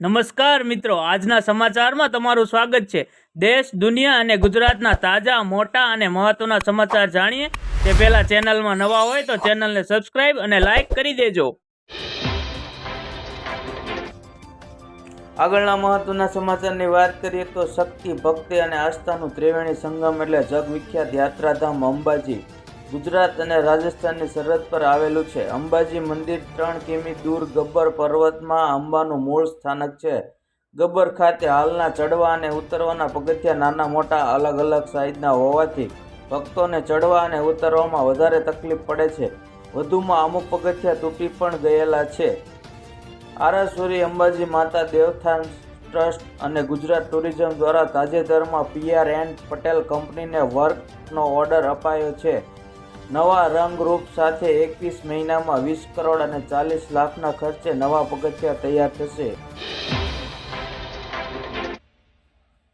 નમસ્કાર મિત્રો, આજના સમાચારમાં તમારું સ્વાગત છે. દેશ, દુનિયા અને ગુજરાતના તાજા, મોટા અને મહત્વના સમાચાર જાણીએ. તે પહેલા ચેનલમાં નવા હોય તો ચેનલને સબસ્ક્રાઇબ અને લાઈક કરી દેજો. આગળના મહત્વના સમાચારની વાત કરીએ તો શક્તિ, ભક્તિ અને આસ્થાનું ત્રિવેણી સંગમ એટલે જગવિખ્યાત યાત્રાધામ અંબાજી. ગુજરાત અને રાજસ્થાનની સરહદ પર આવેલું છે. અંબાજી મંદિર ત્રણ કિમી દૂર ગબ્બર પર્વતમાં અંબાનું મૂળ સ્થાનક છે. ગબ્બર ખાતે હાલના ચડવા અને ઉતરવાના પગથિયા નાના મોટા અલગ અલગ સાઈઝના હોવાથી ભક્તોને ચડવા અને ઉતરવામાં વધારે તકલીફ પડે છે. વધુમાં અમુક પગથિયા તૂટી પણ ગયેલા છે. આરાસુરી, અંબાજી માતા દેવસ્થાન ટ્રસ્ટ અને ગુજરાત ટુરિઝમ દ્વારા તાજેતરમાં પીઆર એન્ડ પટેલ કંપનીને વર્કનો ઓર્ડર અપાયો છે. નવા રંગરૂપ સાથે એકવીસ મહિનામાં વીસ કરોડ અને ચાલીસ લાખના ખર્ચે નવા પગથિયા તૈયાર થશે.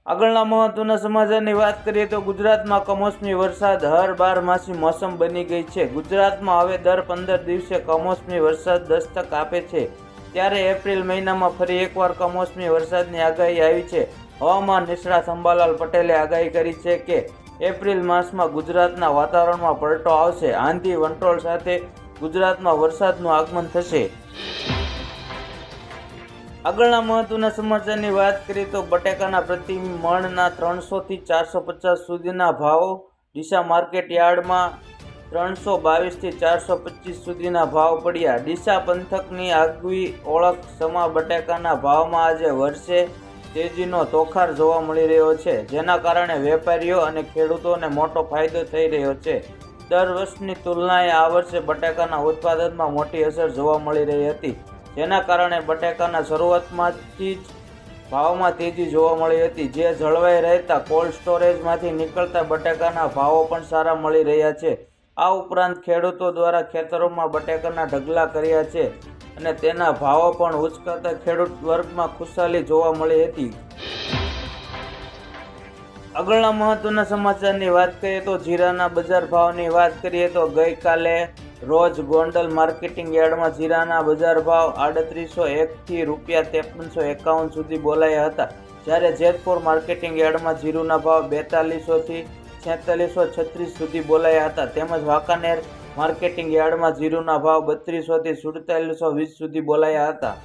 આગળના મહત્વના સમાચારની વાત કરીએ તો ગુજરાતમાં કમોસમી વરસાદ. હર બાર માસી મોસમ બની ગઈ છે. ગુજરાતમાં હવે દર પંદર દિવસે કમોસમી વરસાદ દસ્તક આપે છે. ત્યારે એપ્રિલ મહિનામાં ફરી એકવાર કમોસમી વરસાદની આગાહી આવી છે. હવામાન નિષ્ણાત અંબાલાલ પટેલે આગાહી કરી છે કે એપ્રિલ માસમાં ગુજરાતના વાતાવરણમાં પલટો આવશે. આંધી વંટોળ સાથે ગુજરાતમાં વરસાદનું આગમન થશે. આગળના મહત્વના સમાચારની વાત કરીએ તો બટેકાના પ્રતિ મણના ત્રણસોથી ચારસો પચાસ સુધીના ભાવો, ડીસા માર્કેટ યાર્ડમાં ત્રણસો બાવીસથી ચારસો પચીસ સુધીના ભાવ પડ્યા. ડીસા પંથકની આગવી ઓળખ સમા બટાકાના ભાવમાં આજે વર્ષે તેજીનો તોખાર જોવા મળી રહ્યો છે, જેના કારણે વેપારીઓ અને ખેડૂતોને મોટો ફાયદો થઈ રહ્યો છે. દર વર્ષની તુલનાએ આ વર્ષે બટાકાના ઉત્પાદનમાં મોટી અસર જોવા મળી રહી હતી, જેના કારણે બટાકાના શરૂઆતમાંથી જ ભાવમાં તેજી જોવા મળી હતી. જે જળવાઈ રહેતા કોલ્ડ સ્ટોરેજમાંથી નીકળતા બટાકાના ભાવો પણ સારા મળી રહ્યા છે. આ ઉપરાંત ખેડૂતો દ્વારા ખેતરોમાં બટેકાના ઢગલા કર્યા છે અને તેના ભાવો પણ ઉચકાતા ખેડૂત વર્ગમાં ખુશાલી જોવા મળી હતી. આગળના મહત્વના સમાચારની વાત કરીએ તો જીરાના બજાર ભાવની વાત કરીએ તો ગઈકાલે રોજ ગોંડલ માર્કેટિંગ યાર્ડમાં જીરાના બજાર ભાવ આડત્રીસો એકથી રૂપિયા ત્રેપનસો એકાવન સુધી બોલાયા હતા. જ્યારે જેતપુર માર્કેટિંગ યાર્ડમાં જીરુના ભાવ બેતાલીસોથી છેતાલીસો છત્રીસ સુધી બોલાયા હતા. તેમજ વાંકાનેર માર્કેટિંગ યાર્ડમાં જીરુના ભાવ બત્રીસોથી સુડતાલીસો વીસ સુધી બોલાયા હતા.